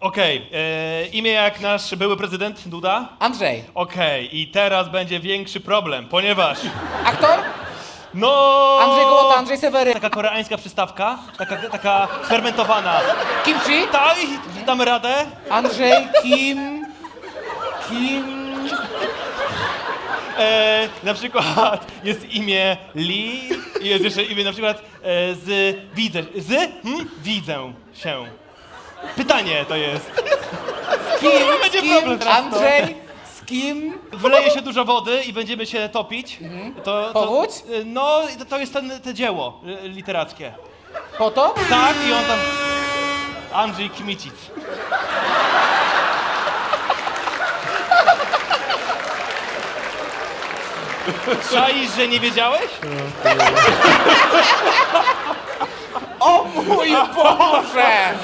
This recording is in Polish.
Okej, e, imię jak nasz były prezydent Duda? Andrzej. Okej, i teraz będzie większy problem, ponieważ... Aktor? No... Andrzej Gołota, Andrzej Sewery. Taka koreańska przystawka, taka, taka fermentowana. Kimchi? Tak, damy radę? Andrzej Kim... Kim... E, na przykład jest imię Lee i jest jeszcze imię na przykład e, z widzę, z hmm? widzę się. Pytanie to jest. Kim? Będzie z kim? problem teraz, no. Andrzej? Z kim? Wyleje się dużo wody i będziemy się topić. To, to, Powódź? No, to- to jest ten, te dzieło e, literackie. Po to? Tak, i on tam... Andrzej Kmicic. Czaisz, że nie wiedziałeś? O mój Boże!